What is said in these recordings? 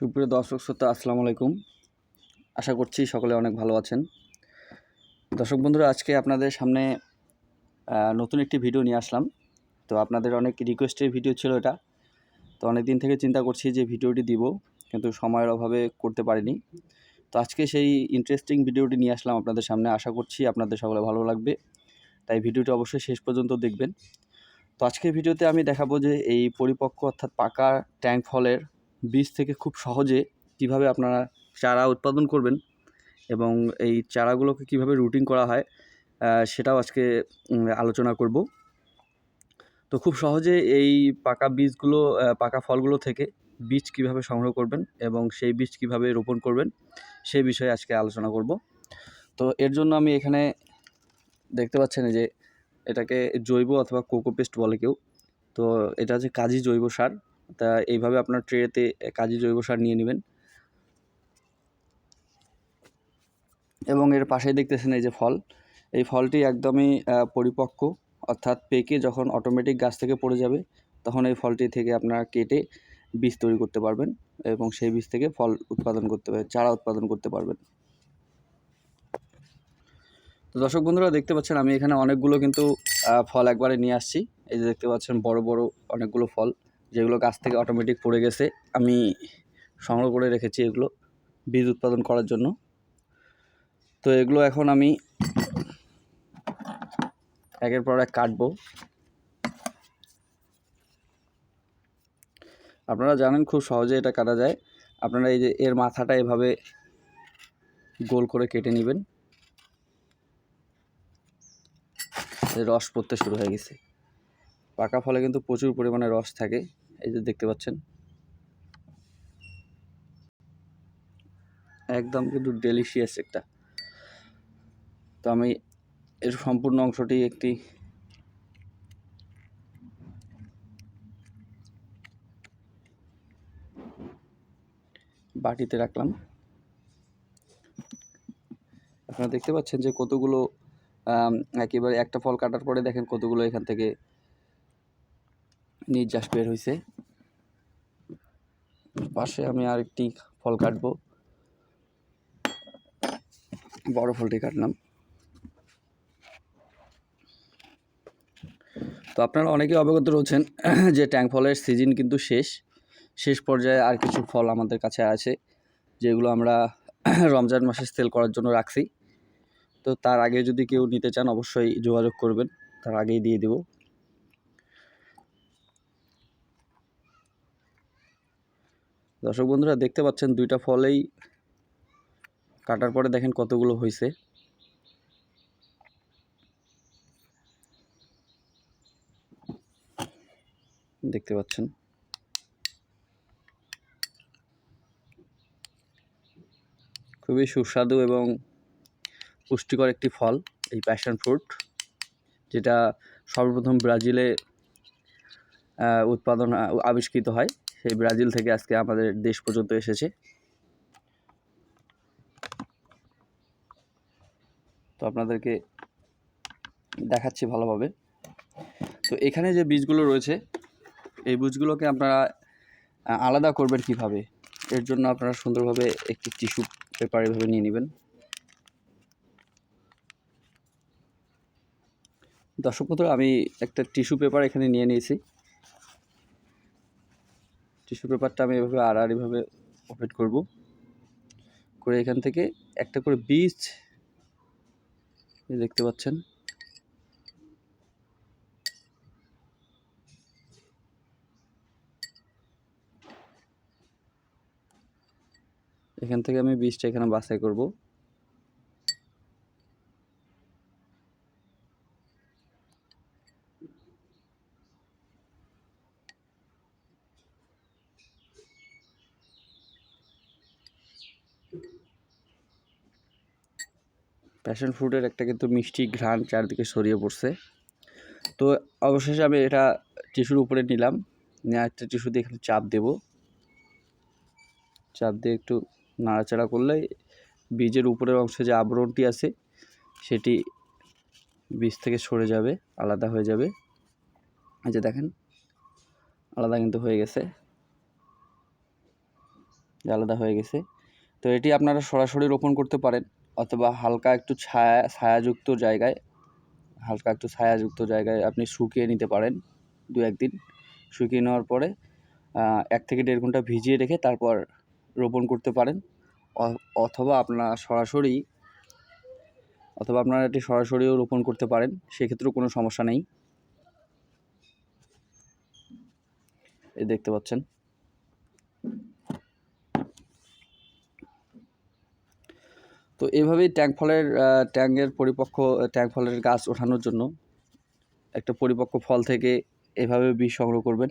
সুপ্রিয় দর্শক শ্রোতা, আসসালামু আলাইকুম। আশা করছি সকলে অনেক ভালো আছেন। দর্শক বন্ধুরা, আজকে আপনাদের সামনে নতুন একটি ভিডিও নিয়ে আসলাম। তো আপনাদের অনেক রিকোয়েস্টের ভিডিও ছিল এটা। তো অনেক দিন থেকে চিন্তা করছি যে ভিডিওটি দিব, কিন্তু সময়ের অভাবে করতে পারিনি। তো আজকে সেই ইন্টারেস্টিং ভিডিওটি নিয়ে আসলাম আপনাদের সামনে। আশা করছি আপনাদের সকলে ভালো লাগবে। তাই ভিডিওটি অবশ্যই শেষ পর্যন্ত দেখবেন। তো আজকের ভিডিওতে আমি দেখাবো যে এই পরিপক্ক, অর্থাৎ পাকা ট্যাঙ্ক ফলের বীজ থেকে খুব সহজে কীভাবে আপনারা চারা উৎপাদন করবেন এবং এই চারাগুলোকে কীভাবে রুটিং করা হয় সেটাও আজকে আলোচনা করব। তো খুব সহজে এই পাকা বীজগুলো পাকা ফলগুলো থেকে বীজ কীভাবে সংগ্রহ করবেন এবং সেই বীজ কীভাবে রোপণ করবেন সেই বিষয়ে আজকে আলোচনা করব। তো এর জন্য আমি এখানে দেখতে পাচ্ছেন যে এটাকে জৈব অথবা কোকোপেস্ট বলে কেউ। তো এটা হচ্ছে কাজী জৈব সার। তা এইভাবে আপনার ট্রেতে কাজী জৈব সার নিয়ে নেবেন। এবং এর পাশেই দেখতেছেন এই যে ফল। এই ফলটি একদমই পরিপক্ক, অর্থাৎ পেকে যখন অটোমেটিক গাছ থেকে পড়ে যাবে, তখন এই ফলটি থেকে আপনারা কেটে বীজ তৈরি করতে পারবেন এবং সেই বীজ থেকে ফল উৎপাদন করতে পারবেন, চারা উৎপাদন করতে পারবেন। তো দর্শক বন্ধুরা, দেখতে পাচ্ছেন আমি এখানে অনেকগুলো কিন্তু ফল একবারে নিয়ে আসছি। এই যে দেখতে পাচ্ছেন বড় বড় অনেকগুলো ফল। যেগুলো গাছ থেকে অটোমেটিক পড়ে গেছে, আমি সংগ্রহ করে রেখেছি এগুলো বীজ উৎপাদন করার জন্য। তো এগুলো এখন আমি একের পর এক কাটবো। আপনারা জানেন খুব সহজে এটা কাটা যায়। আপনারা এই যে এর মাথাটা এভাবে গোল করে কেটে নেবেন। রস পড়তে শুরু হয়ে গেছে। পাকা ফলে কিন্তু প্রচুর পরিমাণে রস থাকে। এই যে দেখতে পাচ্ছেন। একদম কিন্তু ডেলিশিয়াস একটা। তো আমি এর সম্পূর্ণ অংশটি একটি বাটিতে রাখলাম। আপনারা দেখতে পাচ্ছেন যে কতগুলো একেবারে একটা ফল কাটার পরে দেখেন কতগুলো এখান থেকে নির্যাস বের হয়েছে পাশে আমি আরেকটি ফল কাটব। বড় ফলটি কাটলাম। তো আপনারা অনেকেই অবগত রয়েছেন যে ট্যাঙ্ক ফলের সিজন কিন্তু শেষ। শেষ পর্যায়ে আর কিছু ফল আমাদের কাছে আছে, যেগুলো আমরা রমজান মাসে সেল করার জন্য রাখছি। তো তার আগে যদি কেউ নিতে চান, অবশ্যই যোগাযোগ করবেন। তার আগেই দিয়ে দেব। দর্শক বন্ধুরা, দেখতে পাচ্ছেন দুইটা ফলেই কাটার পরে দেখেন কতগুলো হয়েছে দেখতে পাচ্ছেন। খুবই সুস্বাদু এবং পুষ্টিকর একটি ফল, এই প্যাশন ফ্রুট যেটা সর্বপ্রথম ব্রাজিলে উৎপাদন আবিষ্কৃত হয়। সেই ব্রাজিল থেকে আজকে আমাদের দেশ পর্যন্ত এসেছে। তো আপনাদেরকে দেখাচ্ছি ভালোভাবে। তো এখানে যে বীজগুলো রয়েছে, এই বীজগুলোকে আপনারা আলাদা করবেন কীভাবে? এর জন্য আপনারা সুন্দরভাবে একটি টিস্যু পেপার এভাবে নিয়ে নেবেন। দর্শক আমি একটা টিস্যু পেপার এখানে নিয়ে নিয়েছি। টিস্যু পেপারটা আমি এভাবে আড়াআড়িভাবে ওপেন করব। করে এখান থেকে একটা করে বীজ দেখতে পাচ্ছেন। এখান থেকে আমি বীজটা এখানে বাছাই করব। প্যাশন ফ্রুটের একটা কিন্তু মিষ্টি ঘ্রাণ চারদিকে ছড়িয়ে পড়ছে। তো অবশেষে আমি এটা টিস্যুর উপরে নিলাম। নিয়ে একটা টিস্যু দিয়ে এখানে চাপ দেব। চাপ দিয়ে একটু নাড়াচাড়া করলে বীজের উপরের অংশে যে আবরণটি আছে, সেটি বীজ থেকে সরে যাবে, আলাদা হয়ে যাবে। এই যে দেখেন, আলাদা কিন্তু হয়ে গেছে। আলাদা হয়ে গেছে। তো এটি আপনারা সরাসরি রোপণ করতে পারেন। অথবা হালকা একটু ছায়া, ছায়াযুক্ত জায়গায়, হালকা একটু ছায়াযুক্ত জায়গায় আপনি শুকিয়ে নিতে পারেন দু একদিন। শুকিয়ে নেওয়ার পরে এক থেকে দেড় ঘণ্টা ভিজিয়ে রেখে তারপর রোপণ করতে পারেন। অথবা আপনারা সরাসরি, অথবা আপনারা এটি সরাসরিও রোপণ করতে পারেন, সেক্ষেত্রেও কোনো সমস্যা নেই। এই দেখতে পাচ্ছেন। তো এভাবেই ট্যাঙ্ক ফলের ট্যাঙ্কের পরিপক্ক, ট্যাঙ্ক ফলের গাছ ওঠানোর জন্য একটা পরিপক্ক ফল থেকে এভাবে বীজ সংগ্রহ করবেন।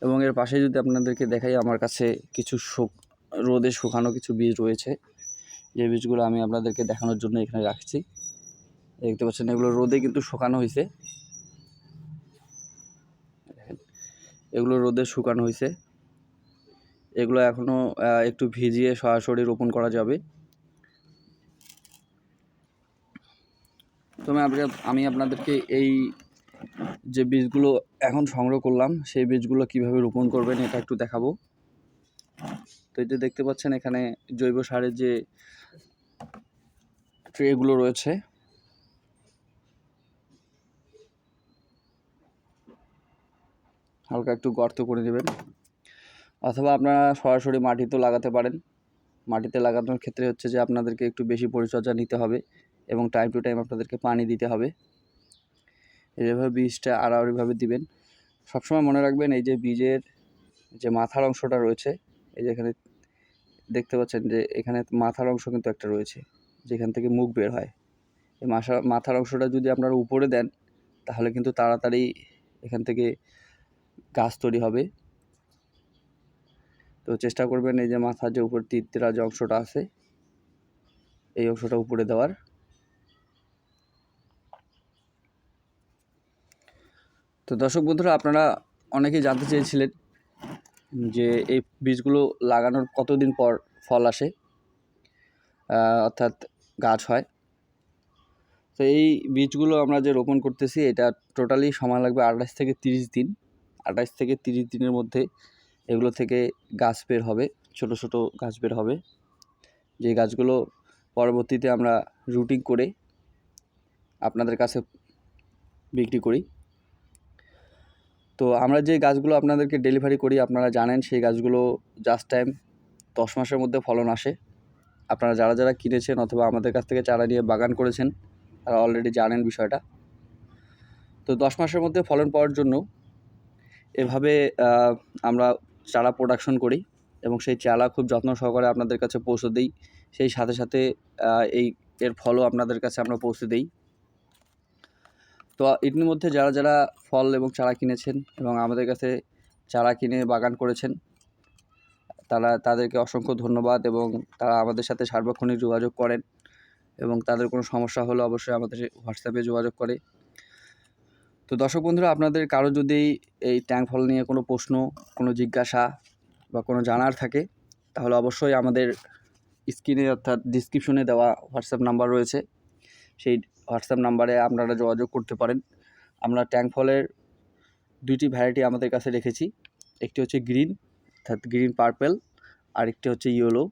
এবং এর পাশে যদি আপনাদেরকে দেখাই, আমার কাছে কিছু শুক- রোদে শুকানো কিছু বীজ রয়েছে। যে বীজগুলো আমি আপনাদেরকে দেখানোর জন্য এখানে রাখছি। দেখতে পাচ্ছেন, এগুলো রোদে কিন্তু শুকানো হয়েছে এগুলো রোদে শুকানো হয়েছে এগুলো এখনও একটু ভিজিয়ে সরাসরি রোপণ করা যাবে। আমি আমি আপনাদেরকে এই যে বীজগুলো এখন সংগ্রহ করলাম, সেই বীজগুলো কীভাবে রোপণ করবেন এটা একটু দেখাবো। তো এই যে দেখতে পাচ্ছেন, এখানে জৈব সারের যে ট্রেগুলো রয়েছে, হালকা একটু গর্ত করে দেবেন অথবা আপনারা সরাসরি মাটিতেও লাগাতে পারেন। মাটিতে লাগানোর ক্ষেত্রে হচ্ছে যে আপনাদেরকে একটু বেশি পরিচর্যা নিতে হবে এবং টাইম টু টাইম আপনাদেরকে পানি দিতে হবে। এইভাবে বীজটা আড়াআড়িভাবে দিবেন। সবসময় মনে রাখবেন এই যে বীজের যে মাথার অংশটা রয়েছে, এই যে এখানে দেখতে পাচ্ছেন যে এখানে মাথার অংশ কিন্তু একটা রয়েছে, যেখান থেকে মুখ বের হয়। এই মাথা মাথার অংশটা যদি আপনারা উপরে দেন, তাহলে কিন্তু তাড়াতাড়ি এখান থেকে গাছ তৈরি হবে। তো চেষ্টা করবেন এই যে মাথার যে উপর তীরতেরা যে অংশটা আছে, এই অংশটা উপরে দেওয়ার। তো দর্শক বন্ধুরা, আপনারা অনেকেই জানতে চেয়েছিলেন যে এই বীজগুলো লাগানোর কতদিন পর ফল আসে অর্থাৎ গাছ হয়। তো এই বীজগুলো আমরা যে রোপণ করতেছি, এটা টোটালি সময় লাগবে আঠাশ থেকে তিরিশ দিন। আঠাশ থেকে তিরিশ দিনের মধ্যে এগুলো থেকে গাছ বের হবে, ছোট ছোট গাছ বের হবে। যে গাছগুলো পরবর্তীতে আমরা রুটিং করে আপনাদের কাছে বিক্রি করি। তো আমরা যে গাছগুলো আপনাদেরকে ডেলিভারি করি, আপনারা জানেন সেই গাছগুলো জাস্ট টাইম দশ মাসের মধ্যে ফলন আসে। আপনারা যারা যারা কিনেছেন অথবা আমাদের কাছ থেকে চারা নিয়ে বাগান করেছেন, তারা অলরেডি জানেন বিষয়টা। তো দশ মাসের মধ্যে ফলন পাওয়ার জন্য এভাবে আমরা চারা প্রোডাকশন করি এবং সেই চারা খুব যত্ন সহকারে আপনাদের কাছে পৌঁছে দিই। সেই সাথে সাথে এই এর ফলও আপনাদের কাছে আমরা পৌঁছে দিই। তো এটির মধ্যে যারা যারা ফল এবং চারা কিনেছেন এবং আমাদের কাছে চারা কিনে বাগান করেছেন, তারা, তাদেরকে অসংখ্য ধন্যবাদ এবং তারা আমাদের সাথে সার্বক্ষণিক যোগাযোগ করেন এবং তাদের কোনো সমস্যা হলে অবশ্যই আমাদের হোয়াটসঅ্যাপে যোগাযোগ করে। তো দর্শক বন্ধুরা, আপনাদের কারও যদি এই ট্যাঙ্ক ফল নিয়ে কোনো প্রশ্ন, কোনো জিজ্ঞাসা বা কোনো জানার থাকে, তাহলে অবশ্যই আমাদের স্ক্রিনে অর্থাৎ ডিসক্রিপশনে দেওয়া হোয়াটসঅ্যাপ নাম্বার রয়েছে। সেই হোয়াটসঅ্যাপ নাম্বারে আপনারা যোগাযোগ করতে পারেন। আমরা ট্যাঙ্ক ফলের দুইটি ভ্যারাইটি আমাদের কাছে রেখেছি। একটি হচ্ছে গ্রিন অর্থাৎ গ্রিন পার্পেল আর একটি হচ্ছে ইয়েলো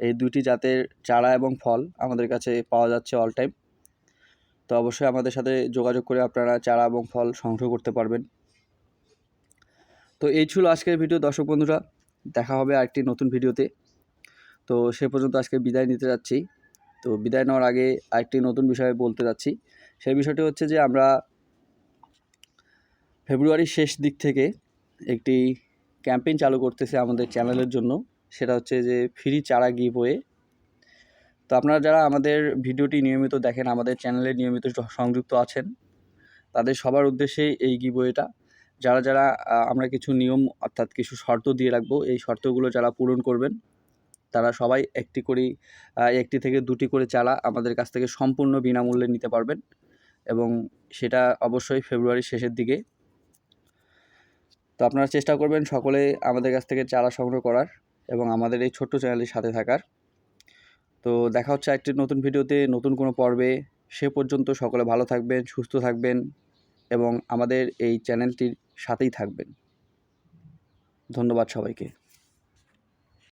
এই দুটি জাতের চারা এবং ফল আমাদের কাছে পাওয়া যাচ্ছে অল টাইম তো অবশ্যই আমাদের সাথে যোগাযোগ করে আপনারা চারা এবং ফল সংগ্রহ করতে পারবেন। তো এই ছিল আজকের ভিডিও, দর্শক বন্ধুরা। দেখা হবে আরেকটি নতুন ভিডিওতে। তো সে পর্যন্ত আজকে বিদায় নিতে যাচ্ছি। তো বিদায় নেওয়ার আগে আরেকটি নতুন বিষয়ে বলতে যাচ্ছি। সেই বিষয়টি হচ্ছে যে আমরা ফেব্রুয়ারির শেষ দিক থেকে একটি ক্যাম্পেইন চালু করতেছে আমাদের চ্যানেলের জন্য। সেটা হচ্ছে যে ফ্রি চারা গিভওয়ে তো আপনারা যারা আমাদের ভিডিওটি নিয়মিত দেখেন, আমাদের চ্যানেলে নিয়মিত সংযুক্ত আছেন, তাদের সবার উদ্দেশ্যেই এই গিভওয়েটা যারা যারা আমরা কিছু নিয়ম, অর্থাৎ কিছু শর্ত দিয়ে রাখব, এই শর্তগুলো যারা পূরণ করবেন, তারা সবাই একটি করে একটি থেকে দুটি করে চারা আমাদের কাছ থেকে সম্পূর্ণ বিনামূল্যে নিতে পারবেন এবং সেটা অবশ্যই ফেব্রুয়ারির শেষের দিকে। তো আপনারা চেষ্টা করবেন সকলে আমাদের কাছ থেকে চারা সংগ্রহ করার এবং আমাদের এই ছোট্ট চ্যানেলের সাথে থাকার। তো দেখা হচ্ছে একটি নতুন ভিডিওতে, নতুন কোনো পর্বে। সে পর্যন্ত সকলে ভালো থাকবেন, সুস্থ থাকবেন এবং আমাদের এই চ্যানেলটির সাথেই থাকবেন। ধন্যবাদ সবাইকে।